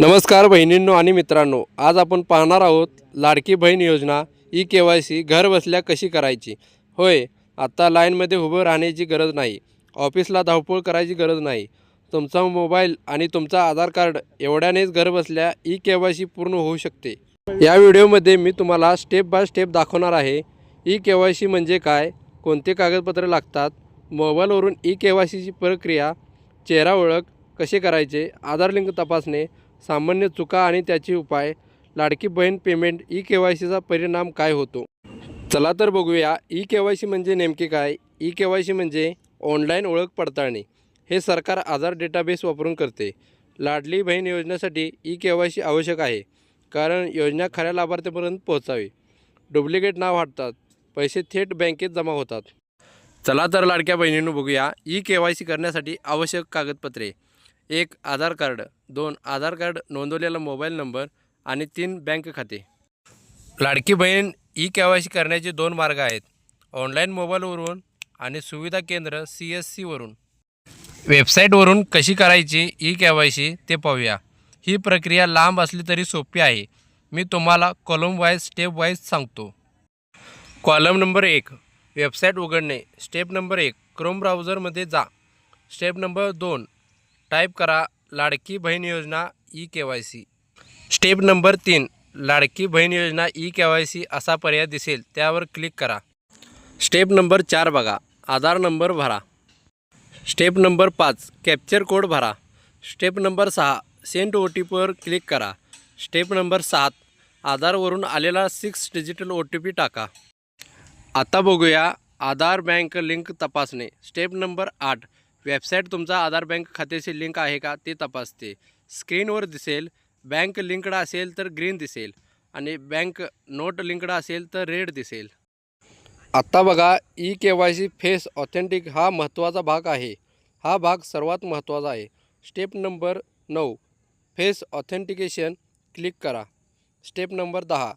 नमस्कार बहिणींनो आणि मित्रांनो आज आपण पाहणार आहोत लाडकी Bahin Yojana E K Y C घर बसल्या कशी करायची? होय आत्ता लाईनमध्ये उभं राहण्याची गरज नाही ऑफिसला धावपळ करायची गरज नाही. तुमचा मोबाईल आणि तुमचा आधार कार्ड एवढ्यानेच घर बसल्या ई के वाय सी पूर्ण होऊ शकते. या व्हिडिओमध्ये मी तुम्हाला स्टेप बाय स्टेप दाखवणार आहे ई के वाय सी म्हणजे काय कोणते कागदपत्र लागतात मोबाईलवरून ई के वाय सीची प्रक्रिया चेहरा ओळख कसे करायचे आधार लिंक तपासणे सामान्य चुका आणि त्याचे उपाय Ladki Bahin payment E K Y सीचा परिणाम काय होतो? चला तर बघूया ई के वाय सी म्हणजे नेमके काय? ई के वाय सी म्हणजे ऑनलाईन ओळख पडताळणी. हे सरकार आधार डेटाबेस वापरून करते. लाडली बहीण योजनेसाठी ई के वाय सी आवश्यक आहे कारण योजना खऱ्या लाभार्थ्यापर्यंत पोहोचावी. डुप्लिकेट नाव हटतात पैसे थेट बँकेत जमा होतात. चला तर लाडक्या बहिणींनो बघूया ई के वाय सी करण्यासाठी आवश्यक कागदपत्रे. एक आधार कार्ड दोन आधार कार्ड नोंदवलेला मोबाईल नंबर आणि तीन बँक खाते. Ladki Bahin E K Y C करण्याचे दोन मार्ग आहेत. ऑनलाईन मोबाईलवरून आणि सुविधा केंद्र सी एस सीवरून वेबसाईटवरून कशी करायची ई के वाय सी ते पाहूया. ही प्रक्रिया लांब असली तरी सोपी आहे. मी तुम्हाला कॉलम वाईज स्टेप वाईज सांगतो. कॉलम नंबर एक वेबसाईट उघडणे. स्टेप नंबर एक क्रोम ब्राउझरमध्ये जा. स्टेप नंबर दोन टाईप करा Ladki Bahin Yojana E K Y C step number तीन Ladki Bahin Yojana E K Y C असा पर्याय दिसेल त्यावर क्लिक करा. स्टेप नंबर चार बघा आधार नंबर भरा. स्टेप नंबर पाच कॅप्चर कोड भरा. स्टेप नंबर सहा सेंट ओ टी पीवर क्लिक करा. स्टेप नंबर सात आधारवरून आलेला six digital O T P टाका. आता बघूया आधार बँक लिंक तपासणे. स्टेप नंबर आठ वेबसाईट तुमचा आधार बँक खात्याशी लिंक आहे का ते तपासते. स्क्रीनवर दिसेल बँक लिंकड असेल तर ग्रीन दिसेल आणि बँक नोट लिंकड असेल तर रेड दिसेल. आत्ता बघा E K Y C face authentic हा महत्त्वाचा भाग आहे. हा भाग सर्वात महत्त्वाचा आहे. स्टेप नंबर नऊ फेस ऑथेंटिकेशन क्लिक करा. स्टेप नंबर दहा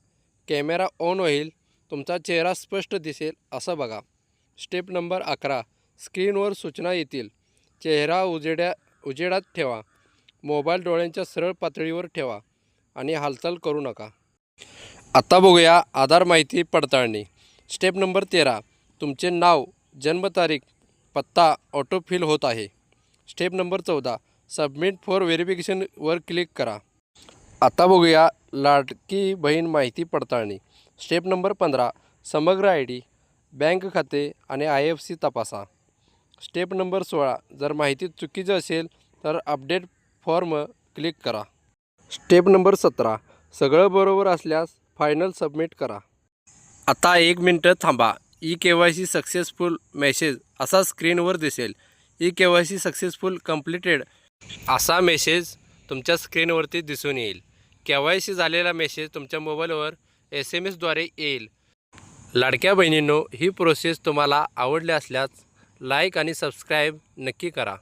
कॅमेरा ऑन होईल तुमचा चेहरा स्पष्ट दिसेल असं बघा. स्टेप नंबर अकरा स्क्रीनवर सूचना येतील. चेहरा उजेड्या उजेडात ठेवा. मोबाईल डोळ्यांच्या सरळ पातळीवर ठेवा आणि हालचाल करू नका. आता बघूया आधार माहिती पडताळणी. स्टेप नंबर तेरा. तुमचे नाव जन्मतारीख पत्ता ऑटोफिल होत आहे. स्टेप नंबर चौदा. सबमिट फॉर व्हेरिफिकेशनवर क्लिक करा. आता बघूया लाडकी बहीण माहिती पडताळणी. स्टेप नंबर पंधरा. समग्र आय डी बँक खाते आणि आय एफ सी तपासा. स्टेप नंबर सोळा. जर माहिती चुकीचं असेल तर अपडेट फॉर्म क्लिक करा. स्टेप नंबर सतरा. सगळं बरोबर असल्यास फायनल सबमिट करा. आता एक मिनटं थांबा. E K Y C successful message असा स्क्रीनवर दिसेल. E K Y C successful completed असा मेसेज तुमच्या स्क्रीनवरती दिसून येईल. के वाय सी झालेला मेसेज तुमच्या मोबाईलवर एस एम एसद्वारे येईल. लाडक्या बहिणींनो ही प्रोसेस तुम्हाला आवडली असल्यास लाईक आणि सबस्क्राईब नक्की करा.